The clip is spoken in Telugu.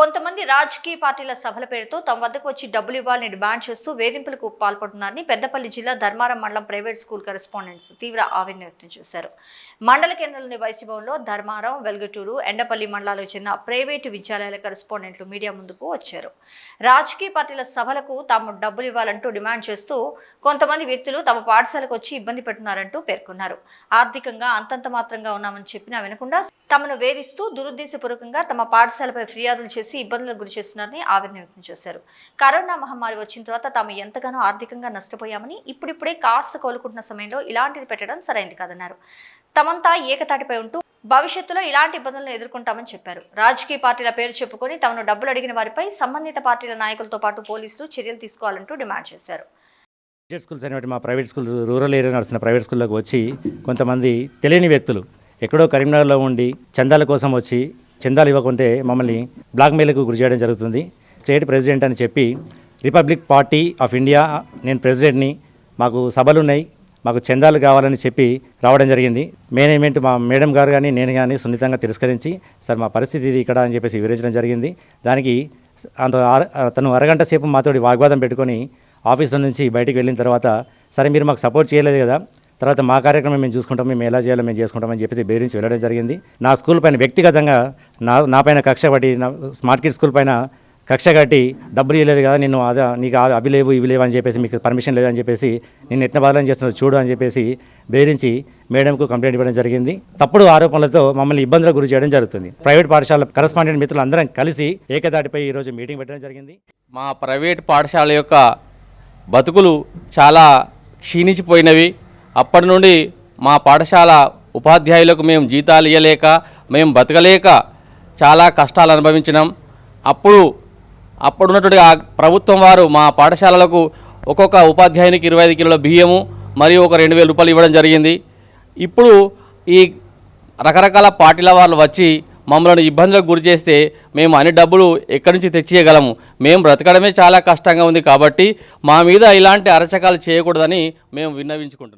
కొంతమంది రాజకీయ పార్టీల సభల పేరుతో తమ వద్దకు వచ్చి డబ్బులు ఇవ్వాలని డిమాండ్ చేస్తూ వేధింపులకు పాల్పడుతున్నారని పెద్దపల్లి జిల్లా ధర్మారం మండలం ప్రైవేట్ స్కూల్ కరెస్పాండెంట్స్ తీవ్ర ఆవేదన వ్యక్తం చేశారు. మండల కేంద్రంలోని వైసీభవన్లో ధర్మారం వెల్గటూరు ఎండపల్లి మండలాలకు చెందిన ప్రైవేటు విద్యాలయాల కరెస్పాండెంట్లు మీడియా ముందుకు వచ్చారు. రాజకీయ పార్టీల సభలకు తాము డబ్బులు ఇవ్వాలంటూ డిమాండ్ చేస్తూ కొంతమంది వ్యక్తులు తమ పాఠశాలకు వచ్చి ఇబ్బంది పెడుతున్నారంటూ పేర్కొన్నారు. ఆర్థికంగా అంతంత మాత్రంగా ఉన్నామని చెప్పినా వినకుండా తమను వేధిస్తూ దురుద్దేశపూర్వకంగా తమ పాఠశాలపై ఫిర్యాదులు చేసి ఇబ్బందులకు గురి చేస్తున్నారని ఆవేదన వ్యక్తం చేశారు. కరోనా మహమ్మారి వచ్చిన తర్వాత తాము ఎంతగానో ఆర్థికంగా నష్టపోయామని ఇప్పుడిప్పుడే కాస్త కోలుకుంటున్న సమయంలో ఇలాంటిది పెట్టడం సరైంది కాదన్నారు. తమంతా ఏకతాటిపై ఉంటూ భవిష్యత్తులో ఇలాంటి ఇబ్బందులను ఎదుర్కొంటామని చెప్పారు. రాజకీయ పార్టీల పేరు చెప్పుకొని తమను డబ్బులు అడిగిన వారిపై సంబంధిత పార్టీల నాయకులతో పాటు పోలీసులు చర్యలు తీసుకోవాలంటూ డిమాండ్ చేశారు. ప్రైవేట్ స్కూల్స్ అనేవి మా ప్రైవేట్ స్కూల్ రూరల్ ఏరియా నడిచిన ప్రైవేట్ స్కూల్లోకి వచ్చి కొంతమంది తెలియని వ్యక్తులు ఎక్కడో కరీంనగర్లో ఉండి చందాల కోసం వచ్చి చందాలు ఇవ్వకుంటే మమ్మల్ని బ్లాక్మెయిల్కు గురి చేయడం జరుగుతుంది. స్టేట్ ప్రెసిడెంట్ అని చెప్పి రిపబ్లిక్ పార్టీ ఆఫ్ ఇండియా నేను ప్రెసిడెంట్ని మాకు సభలున్నాయి మాకు చందాలు కావాలని చెప్పి రావడం జరిగింది. మేనేజ్మెంట్ మా మేడం గారు కానీ నేను కానీ సున్నితంగా తిరస్కరించి సార్ మా పరిస్థితి ఇది ఇక్కడ అని చెప్పేసి వివరించడం జరిగింది. దానికి అంత తను అరగంట సేపు మాతోటి వాగ్వాదం పెట్టుకొని ఆఫీస్లో నుంచి బయటికి వెళ్ళిన తర్వాత సరే మీరు మాకు సపోర్ట్ చేయలేదు కదా తర్వాత మా కార్యక్రమం మేము చూసుకుంటాం మేము ఎలా చేయాలో మేము చేసుకుంటామని చెప్పేసి బెదిరించి వెళ్ళడం జరిగింది. నా స్కూల్ పైన వ్యక్తిగతంగా నా నా పైన కక్ష పట్టి నా స్మార్ట్ కిడ్ స్కూల్ పైన కక్ష కట్టి డబ్బులు ఇవ్వలేదు కదా నేను అదే నీకు ఆ- అవి లేవు ఇవి లేవు అని చెప్పేసి మీకు పర్మిషన్ లేదని చెప్పేసి నేను ఎట్టిన బాధలు చేస్తున్నావు చూడు అని చెప్పేసి బెదిరించి మేడంకు కంప్లైంట్ ఇవ్వడం జరిగింది. తప్పుడు ఆరోపణలతో మమ్మల్ని ఇబ్బందులకు గురి చేయడం జరుగుతుంది. ప్రైవేట్ పాఠశాల కరస్పాండెంట్ మిత్రులు అందరం కలిసి ఏకదాటిపై ఈరోజు మీటింగ్ పెట్టడం జరిగింది. మా ప్రైవేట్ పాఠశాల యొక్క బతుకులు చాలా క్షీణించిపోయినవి. అప్పటి నుండి మా పాఠశాల ఉపాధ్యాయులకు మేము జీతాలు ఇవ్వలేక మేము బతకలేక చాలా కష్టాలు అనుభవించినాం. అప్పుడు అప్పుడున్నటువంటి ఆ ప్రభుత్వం వారు మా పాఠశాలలకు ఒక్కొక్క ఉపాధ్యాయునికి ఇరవై ఐదు కిలోల బియ్యము మరియు ఒక రెండు వేల రూపాయలు ఇవ్వడం జరిగింది. ఇప్పుడు ఈ రకరకాల పార్టీల వాళ్ళు వచ్చి మమ్మల్ని ఇబ్బందులకు గురి చేస్తే మేము అన్ని డబ్బులు ఎక్కడి నుంచి తెచ్చియగలము? మేము బ్రతకడమే చాలా కష్టంగా ఉంది కాబట్టి మా మీద ఇలాంటి అరచకాలు చేయకూడదని మేము విన్నవించుకుంటున్నాం.